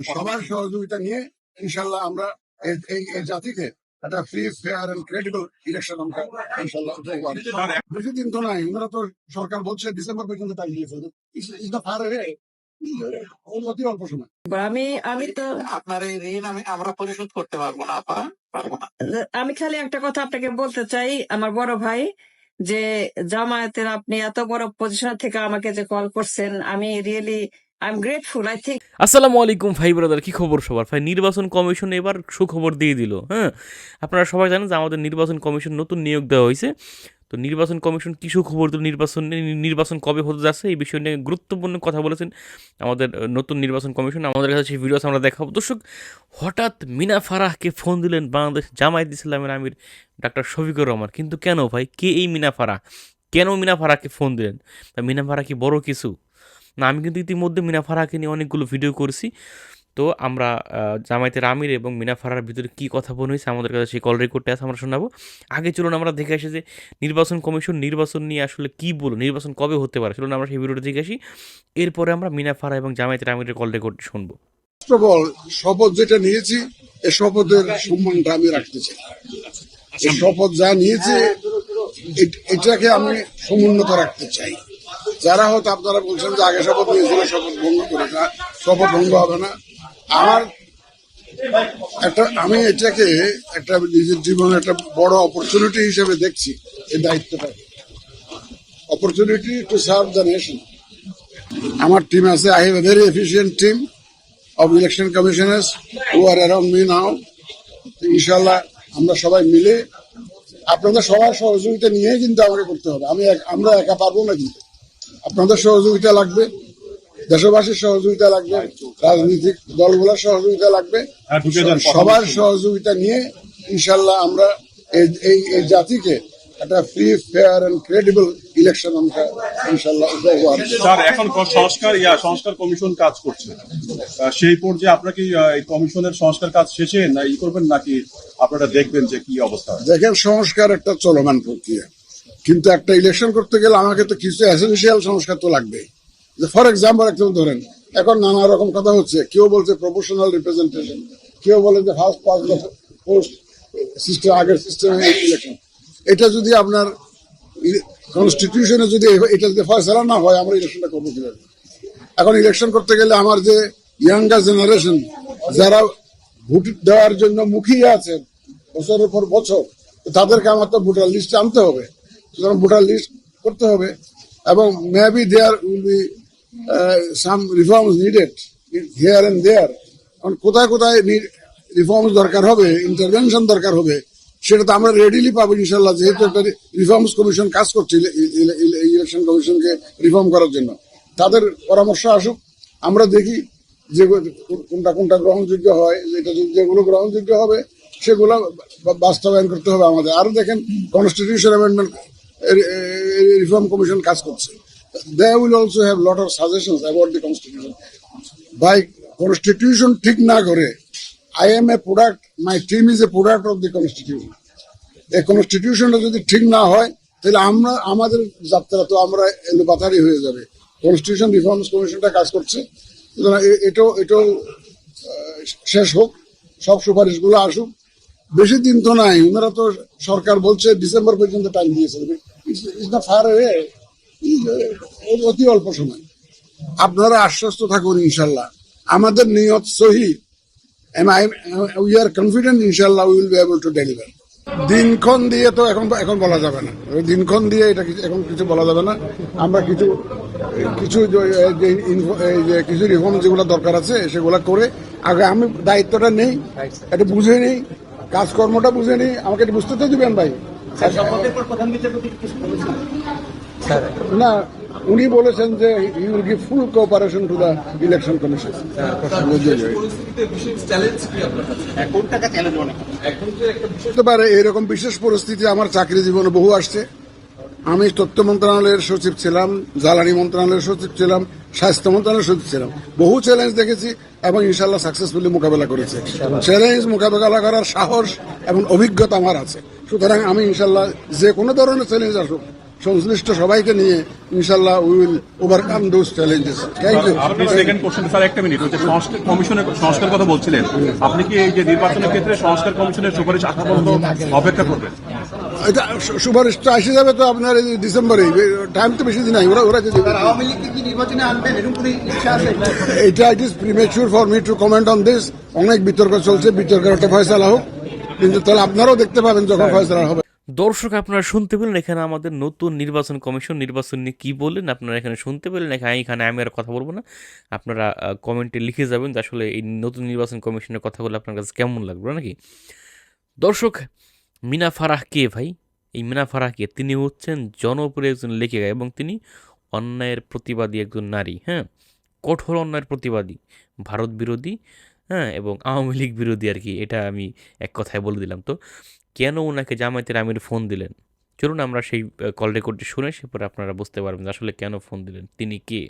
সবার সহযোগিতা নিয়ে ইনশাল্লাহ আমরা এই- জাতিকে একটা free fair and credible election আমরা ইনশাল্লাহ বেশি দিন তো নাই ওনারা তো সরকার বলছে ডিসেম্বর পর্যন্ত টাইম দিয়েছে। দ্য ফার অতি অল্প সময়। আমি আমি তো আপনার এই ঋণ আমি আমরা পরিশোধ করতে পারব না আপা। আমি খালি একটা কথা আপনাকে বলতে চাই আমার বড় ভাই যে জামায়াতের আপনি এত বড় পজিশন থেকে আমাকে যে কল করছেন আমি রিয়েলি আসসালামু আলাইকুম ভাই ব্রাদার, কি খবর সবার? ভাই, নির্বাচন কমিশন এবার সুখবর দিয়ে দিল হ্যাঁ? আপনারা সবাই জানেন যে আমাদের নির্বাচন কমিশন নতুন নিয়োগ দেওয়া হয়েছে। তো নির্বাচন কমিশন কি সুখবর দিল? নির্বাচন নির্বাচন কবে হতে যাচ্ছে? এই বিষয় নিয়ে গুরুত্বপূর্ণ কথা বলেছেন আমাদের নতুন নির্বাচন কমিশন। আমাদের কাছে সেই ভিডিওস আমরা দেখাবো। দর্শক, হঠাৎ মিনা ফারাহকে ফোন দিলেন বাংলাদেশ জামায়াত ইসলামের আমির ডাক্তার শফিকুর রহমান। কিন্তু কেন ভাই? কে এই মিনা ফারাহ? কেন মিনা ফারাহকে ফোন দিলেন? তা মিনা ফারাহ কি বড় কিছু? না আমি কিন্তু ইতিমধ্যে মিনা ফারাহকে নিয়ে অনেকগুলো ভিডিও করছি। তো আমরা আহ, জামায়াতের আমির এবং মিনা ফারার ভিতরে কী কথা বলা হয়েছে আমাদের কাছে সেই কল রেকর্ডটা আছে আমরা শোনাবো। আগে চলুন আমরা দেখে আসি যে নির্বাচন কমিশন নির্বাচন নিয়ে আসলে কী বলো নির্বাচন কবে হতে পারে? চলুন আমরা সেই ভিডিওটা দেখে আসি। এরপরে আমরা মিনা ফারা এবং জামায়াতের আমিরের কল রেকর্ড শুনব। শপথ যেটা নিয়েছি এই শপথের সম্মানটা আমি রাখতে চাই। এই শপথ যা নিয়েছে এটাকে আমি সমুন্নত রাখতে চাই। যারা হয়তো আপনারা বলছেন যে আগে শপথ নিয়েছিল, শপথ ভঙ্গ করে না, শপথ ভঙ্গ হবে না। আমার একটা, আমি এটাকে একটা নিজের জীবনে একটা বড় অপরচুনিটি হিসেবে দেখছি, এই দায়িত্বটা। Opportunity to serve the nation আমার টিম আছে I have a very efficient team of election commissioners who are around me now ইনশাল্লাহ আমরা সবাই মিলে, আপনাদের সবার সহযোগিতা নিয়ে কিন্তু আমাকে করতে হবে। আমি আমরা একা পারব না কিন্তু। আপনাদের সহযোগিতা লাগবে দেশবাসীর সহযোগিতা লাগবে রাজনৈতিক দলগুলোর সহযোগিতা লাগবে। সবার সহযোগিতা নিয়ে ইনশাল্লাহ আমরা এই- এই এই জাতিকে একটা free fair and credible election আমরা ইনশাল্লাহ উপহার স্যার এখন সংস্কার ইয়া সংস্কার কমিশন কাজ করছে। সেই পর্যায়ে আপনারা কি এই কমিশনের সংস্কার কাজ শেষে না ই করবেন নাকি আপনারা দেখবেন যে কি অবস্থা? দেখেন সংস্কার একটা চলমান প্রক্রিয়া। কিন্তু একটা ইলেকশন করতে গেলে আমাকে তো কিছু এসেন্সিয়াল সংস্কার তো লাগবে যে ফর এক্সাম্পল একদম ধরেন, এখন নানা রকম কথা হচ্ছে। কেউ বলছে প্রফেশনাল রিপ্রেজেন্টেশন কেউ বলে যে ফার্স্ট পাঁচ বছর পোস্ট সিস্টেম আগের সিস্টেমে ইলেকশন এটা যদি আপনার কনস্টিটিউশনে যদি এটা যদি ফয়সলা না হয়, আমরা ইলেকশনটা করব কীভাবে? এখন ইলেকশন করতে গেলে আমার যে ইয়াঙ্গার জেনারেশন যারা ভোট দেওয়ার জন্য মুখিয়ে আছে বছরের পর বছর, তাদেরকে আমার তো ভোটার লিস্টে আনতে হবে। সুতরাং ভোটার লিস্ট করতে হবে এবং maybe there will be some reforms needed here and there এখন কোথায় কোথায় রিফর্মস দরকার হবে ইন্টারভেনশন দরকার হবে, সেটা তো আমরা রেডিলি পাবো ইনশাল্লাহ যেহেতু একটা রিফর্মস কমিশন কাজ করছে ইলেকশন কমিশনকে রিফর্ম করার জন্য। তাদের পরামর্শ আসুক, আমরা দেখি যে কোনটা কোনটা গ্রহণযোগ্য হয়, যেটা যেগুলো গ্রহণযোগ্য হবে, সেগুলো বাস্তবায়ন করতে হবে আমাদের। আরও দেখেন কনস্টিটিউশন অ্যামেন্ডমেন্ট রিফর্ম কমিশন কাজ করছে। They will also have lot of suggestions about the constitution by constitution ঠিক না করে I am a product my team is a product of the constitution এই কনস্টিটিউশনটা যদি ঠিক না হয়, তাহলে আমরা, আমাদের যাত্রা তো আমরা এলোপাথারি হয়ে যাবে। কনস্টিটিউশন রিফর্মস কমিশনটা কাজ করছে। এটাও এটাও শেষ হোক, সব সুপারিশগুলো আসুক। বেশি দিন তো নাই, ওনারা তো সরকার বলছে, ডিসেম্বর পর্যন্ত টাইম দিয়েছে। ইজ না ফার ওয়ে অতি অল্প সময়। আপনারা আশ্বস্ত থাকুন ইনশাল্লাহ। আমাদের নিয়ত সহি। We are confident inshallah we will be able to দিনক্ষণ দিয়ে তো এখন এখন বলা যাবে না। দিনক্ষণ দিয়ে এটা এখন কিছু বলা যাবে না। আমরা কিছু কিছু যে কিছু রিফর্ম যেগুলো দরকার আছে সেগুলো করে আগে আমি দায়িত্বটা নেই এটা বুঝে নেই কাজকর্মটা বুঝে নেই। আমাকে এটা বুঝতে তো দিবেন ভাই। না উনি বলেছেন যে you will give full cooperation to the election commission হতে পারে এরকম বিশেষ পরিস্থিতি আমার চাকরি জীবনে বহু আসছে। আমি তথ্য মন্ত্রণালয়ের সচিব ছিলাম জ্বালানি মন্ত্রণালয়ের সচিব ছিলাম স্বাস্থ্য মন্ত্রণালয়ের সচিব ছিলাম। বহু চ্যালেঞ্জ দেখেছি এবং ইনশাল্লাহ সাকসেসফুলি মোকাবেলা করেছে। চ্যালেঞ্জ মোকাবেলা করার সাহস এবং অভিজ্ঞতা আমার আছে। সুতরাং আমি ইনশাল্লাহ যে কোনো ধরনের চ্যালেঞ্জ আসুক সংশ্লিষ্ট সবাইকে নিয়ে ইনশাল্লাহ we will overcome those challenges thank you আপনি সেকেন্ড কোশ্চেন স্যার একটা মিনিট যে সংস্কার কমিশনের সংস্কার কথা বলছিলেন আপনি কি এই যে নির্বাচনের ক্ষেত্রে সংস্কার কমিশনের সুপারিশ আসা পর্যন্ত অপেক্ষা করবেন? এটা সুপারিশটা আসে যাবে তো আপনার এই ডিসেম্বরে টাইম তো বেশি দিন নাই ওরা ওরা যদি আওয়ামী লীগ কি নির্বাচনে আনবেন এরকম কোনো ইচ্ছা আছে? এটা it is premature for me to comment on this অনেক বিতর্ক চলছে বিতর্কের একটা ফয়সালা হোক। কিন্তু তাহলে আপনারাও দেখতে পাবেন যখন ফয়সালা হবে। দর্শক আপনারা শুনতে পেলেন এখানে আমাদের নতুন নির্বাচন কমিশন। নির্বাচন নিয়ে কী বললেন আপনারা এখানে শুনতে পেলেন? এখানে এখানে আমি আর কথা বলব না। আপনারা কমেন্টে লিখে যাবেন যে আসলে এই নতুন নির্বাচন কমিশনের কথাগুলো আপনার কাছে কেমন লাগবে নাকি? দর্শক মিনা ফারাহ কে ভাই? এই মিনা ফারাহ কে তিনি হচ্ছেন জনপ্রিয় একজন লেখিকা এবং তিনি অন্যায়ের প্রতিবাদী একজন নারী হ্যাঁ? কঠোর অন্যায়ের প্রতিবাদী ভারত বিরোধী হ্যাঁ এবং আওয়ামী লীগ বিরোধী আর কি এটা আমি এক কথায় বলে দিলাম। তো কেন ওনাকে জামায়াতের আমির ফোন দিলেন? চলুন আমরা সেই কল রেকর্ডটি শুনে সে পরে আপনারা বুঝতে পারবেন আসলে কেন ফোন দিলেন তিনি কে?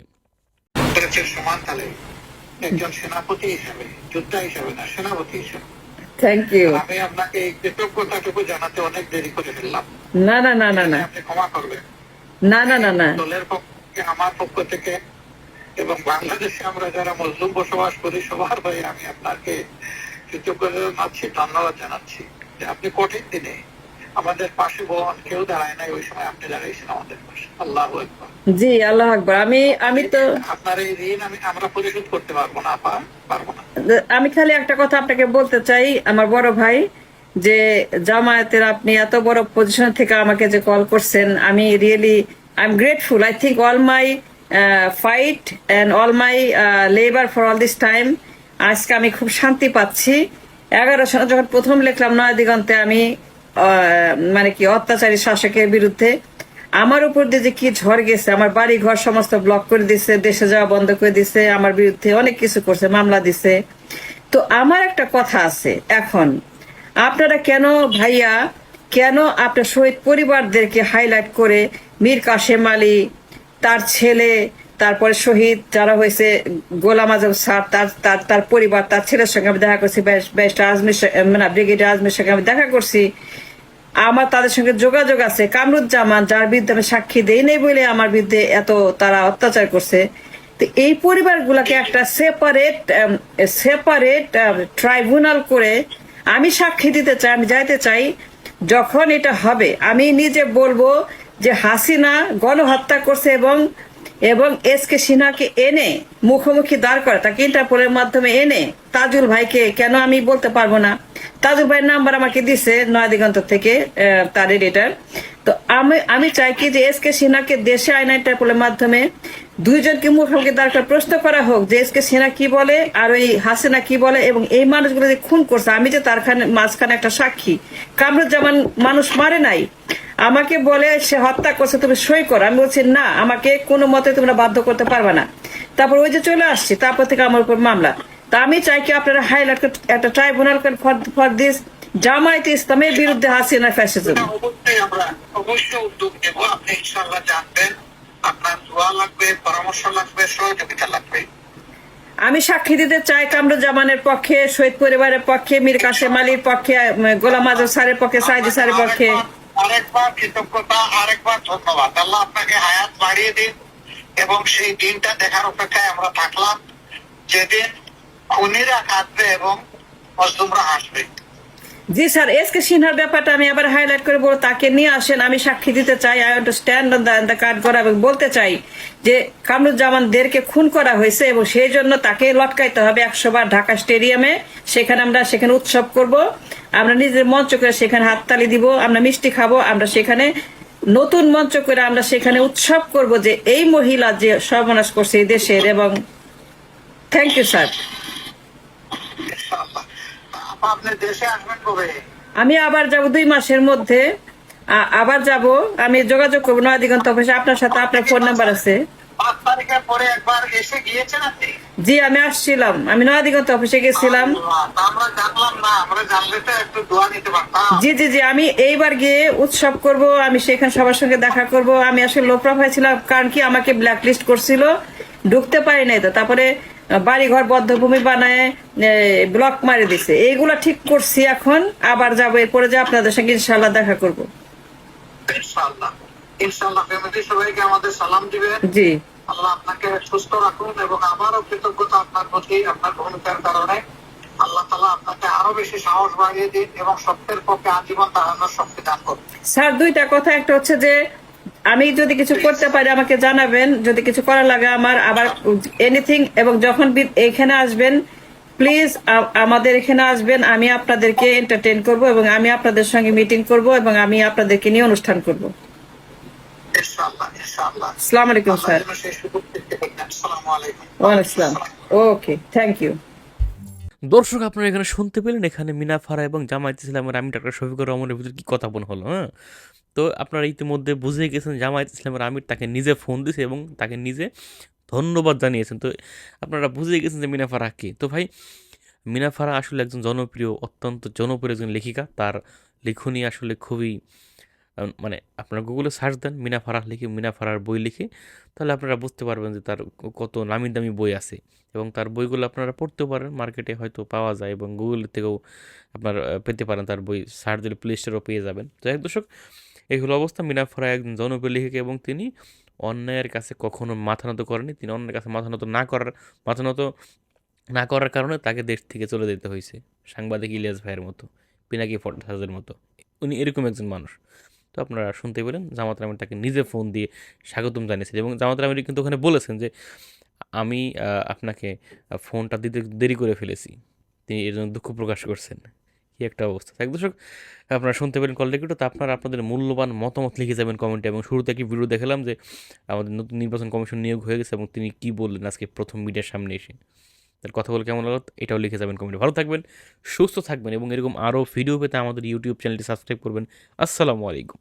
একজন সেনাপতি হিসাবে যোদ্ধা হিসাবে না সেনাপতি হিসাবে। থ্যাংক ইউ আমি আপনাকে এই কৃতজ্ঞতাটুকু জানাতে অনেক দেরি করে ফেললাম। না না না না না। আপনি ক্ষমা করবেন। না না না না। দলের পক্ষ থেকে আমার পক্ষ থেকে এবং বাংলাদেশে আমরা যারা মজলুম বসবাস করি সবার হয়ে আমি আপনাকে কৃতজ্ঞতা জানাচ্ছি ধন্যবাদ জানাচ্ছি যে আপনি কঠিন দিনে আমাদের পাশে বোন কেউ দাঁড়ায় নাই ওই সময় আপনি দাঁড়াইছেন আমাদের পাশে। আল্লাহ জি আল্লাহ আকবর। আমি আমি তো আপনার এই ঋণ আমি আমরা পরিশোধ করতে পারব না আপা পারব না। আমি খালি একটা কথা আপনাকে বলতে চাই আমার বড় ভাই যে জামায়াতের আপনি এত বড় পজিশন থেকে আমাকে যে কল করছেন আমি really I am grateful I think all my fight and all my labour for all this time আজকে আমি খুব শান্তি পাচ্ছি। এগারো সালে যখন প্রথম লিখলাম নয় দিগন্তে আমি মানে কি, অত্যাচারী শাসকের বিরুদ্ধে, আমার উপর দিয়ে যে কি ঝড় গেছে, আমার বাড়ি ঘর সমস্ত ব্লক করে দিছে, দেশে যাওয়া বন্ধ করে দিছে, আমার বিরুদ্ধে অনেক কিছু করছে, মামলা দিছে। তো আমার একটা কথা আছে এখন। আপনারা কেন ভাইয়া, কেন আপনার শহীদ পরিবারদেরকে হাইলাইট করে মীর কাশেম আলী তার ছেলে, তারপরে শহীদ যারা হয়েছে, গোলাম আজম স্যার, তার তার তার পরিবার, তার ছেলের সঙ্গে আমি দেখা করছি ব্যারিস্টার আজমির মানে ব্রিগেডিয়ার আজমির সঙ্গে আমি দেখা করছি। আমার তাদের সঙ্গে যোগাযোগ আছে। কামরুজ্জামান, যার বিরুদ্ধে আমি সাক্ষী দেই নেই বলে আমার বিরুদ্ধে এত তারা অত্যাচার করছে। তো এই পরিবারগুলোকে একটা সেপারেট সেপারেট ট্রাইব্যুনাল করে আমি সাক্ষী দিতে চাই, আমি যাইতে চাই, যখন এটা হবে, আমি নিজে বলব যে হাসিনা গণহত্যা করছে এবং এবং এস কে সিনহাকে এনে মুখোমুখি দাঁড় করে, তাকে ইন্টারপোলের মাধ্যমে এনে তাজুল ভাইকে, কেন আমি বলতে পারব না? তাজুল ভাইয়ের নাম্বার আমাকে দিছে নয় দিগন্ত থেকে তার এডিটার তো আমি আমি চাই কি যে এস কে সিনহাকে দেশে আইন ইন্টারপোলের মাধ্যমে দুইজনকে মুখোমুখি দাঁড় করে প্রশ্ন করা হোক যে এস কে সিনহা কি বলে আর ওই হাসিনা কি বলে এবং এই মানুষগুলো যে খুন করছে, আমি যে তার মাঝখানে একটা সাক্ষী। কামরুজ্জামান মানুষ মারে নাই। আমাকে বলে সে হত্যা করছে, তুমি সই করো। আমি বলছি, না, আমাকে কোনো মতে তোমরা বাধ্য করতে পারবে না। তারপর ওই যে চলে আসছি, তারপর থেকে আমার উপর মামলা। তা আমি চাই কি আপনারা হাইলাইট একটা ট্রাইব্যুনাল ফর দিস। জামায়াত ইসলামের বিরুদ্ধে হাসিনা ফ্যাসিজম অবশ্যই আমরা অবশ্যই উদ্যোগ নেব। আপনি ইনশাল্লাহ জানবেন আপনার দোয়া লাগবে পরামর্শ লাগবে সহযোগিতা লাগবে। আমি সাক্ষী দিতে চাই কামরুজ্জামানের পক্ষে শহীদ পরিবারের পক্ষে মীর কাসেম আলীর পক্ষে গোলাম আজম স্যারের পক্ষে সাইদি স্যারের পক্ষে। আরেকবার কৃতজ্ঞতা আরেকবার ধন্যবাদ। আল্লাহ আপনাকে হায়াত বাড়িয়ে দিন এবং সেই দিনটা দেখার অপেক্ষায় আমরা থাকলাম। যেদিন খুনিরা কাঁদবে এবং মজলুমরা হাসবে। জি স্যার, এস কে সিনহার ব্যাপারটা আমি আবার হাইলাইট করে বলব, তাকে নিয়ে আসেন, আমি সাক্ষী দিতে চাই I to stand on the card করা এবং বলতে চাই যে কামরুজ্জামানদেরকে খুন করা হয়েছে এবং সেই জন্য তাকে লটকাইতে হবে একশো বার ঢাকা স্টেডিয়ামে। সেখানে আমরা সেখানে উৎসব করব, আমরা নিজের মঞ্চ করে সেখানে হাততালি দিব, আমরা মিষ্টি খাব, আমরা সেখানে নতুন মঞ্চ করে আমরা সেখানে উৎসব করব যে এই মহিলা যে সর্বনাশ করছে এই দেশের এবং থ্যাংক ইউ স্যার আপনি দেশে আসবেন কবে? আমি আবার যাব দুই মাসের মধ্যে। আবার যাব। আমি যোগাযোগ করব নয় দিগন্ত অফিসে। আপনার সাথে আপনার ফোন নাম্বার আছে। জি আমি আসছিলাম। আমি নয় দিগন্ত অফিসে গেছিলাম। জি জি জি আমি এইবার গিয়ে উৎসব করব। আমি সেখানে সবার সঙ্গে দেখা করব। আমি আসলে লো প্রোফাইল ছিলাম কারণ কি আমাকে ব্ল্যাক লিস্ট করছিল। ঢুকতে পারি নাই তো। তারপরে বাড়ি ঘর বদ্ধভূমি বানায় ব্লক মারি দিছে। এইগুলো ঠিক করছি এখন আবার যাব এরপরে যে আপনাদের সঙ্গে ইনশাল্লাহ দেখা করব। ইনশাআল্লাহ। ইনশাআল্লাহ ফ্যামিলি সবাইকে আমাদের সালাম দিবেন। জি। আল্লাহ আপনাকে সুস্থ রাখুন এবং আমারও কৃতজ্ঞতা আপনার প্রতি আপনার ভূমিকার কারণে। আল্লাহ তালা আপনাকে আরও বেশি সাহস বাড়িয়ে দিন এবং সত্যের পক্ষে আজীবন দাঁড়ানোর শক্তি দান করুন। স্যার দুইটা কথা। একটা হচ্ছে যে আমি যদি কিছু করতে পারি আমাকে জানাবেন। যদি কিছু করা লাগে আমার আবার এনিথিং এবং যখন এখানে আসবেন প্লিজ আমাদের এখানে আসবেন। আমি আপনাদেরকে এন্টারটেইন করব এবং আমি আপনাদের সঙ্গে মিটিং করব এবং আমি আপনাদেরকে নিয়ে অনুষ্ঠান করব। আসসালামু আলাইকুম স্যার। ওয়ালাইকুম আসসালাম ওকে থ্যাংক ইউ দর্শক, আপনারা এখানে শুনতে পেলেন এখানে মিনাফারা এবং জামায়াত ইসলামের আমি ডাক্তার শফিকুর রহমানের ভিতরে কী কথা বল হলো হ্যাঁ? তো আপনারা ইতিমধ্যে বুঝে গেছেন জামায়াত ইসলামের আমির তাকে নিজে ফোন দিয়েছে এবং তাকে নিজে ধন্যবাদ জানিয়েছেন। তো আপনারা বুঝে গেছেন যে মিনাফারা কে। তো ভাই মিনাফারা আসলে একজন জনপ্রিয়, অত্যন্ত জনপ্রিয় একজন লেখিকা। তার লেখনী আসলে খুবই মানে আপনারা গুগলে সার্চ দেন মিনা ফারাহ লিখে, মিনা ফারার বই লিখে, তাহলে আপনারা বুঝতে পারবেন যে তার কত নামি দামি বই আছে। এবং তার বইগুলো আপনারা পড়তেও পারেন, মার্কেটে হয়তো পাওয়া যায় এবং গুগল থেকেও আপনার পেতে পারেন তার বই। সার্চ দিলে প্লে স্টোরেও পেয়ে যাবেন। তো এক দর্শক, এই হলো অবস্থা। মিনা ফারা একজন জনপ্রিয় লেখিকা এবং তিনি অন্যায়ের কাছে কখনো মাথা নত করেনি তিনি অন্যের কাছে মাথা নত না করার, মাথা নত না করার কারণে তাকে দেশ থেকে চলে যেতে হয়েছে। সাংবাদিক ইলিয়াস ভাইয়ের মতো, পিনাকি ফটাসের মতো। উনি এরকম একজন মানুষ। তো আপনারা শুনতে পেলেন জামাত আমির তাকে নিজে ফোন দিয়ে স্বাগতম জানিয়েছেন এবং জামাত আমির কিন্তু ওখানে বলেছেন যে, আমি আপনাকে ফোনটা দিতে দেরি করে ফেলেছি। তিনি এর জন্য দুঃখ প্রকাশ করছেন। কি একটা অবস্থা। এক দর্শক, আপনারা শুনতে পেলেন কল রেকর্ড তো আপনারা আপনাদের মূল্যবান মতামত লিখে যাবেন কমেন্টে এবং শুরুতে একটি ভিডিও দেখালাম যে, আমাদের নতুন নির্বাচন কমিশন নিয়োগ হয়ে গেছে এবং তিনি কি বললেন আজকে প্রথম মিডিয়ার সামনে এসে। তার কথা বলে কেমন লাগল? এটাও লিখে যাবেন কমেন্টে ভালো থাকবেন, সুস্থ থাকবেন এবং এরকম আরও ভিডিও পেতে আমাদের ইউটিউব চ্যানেলটি সাবস্ক্রাইব করবেন। আসসালামু আলাইকুম।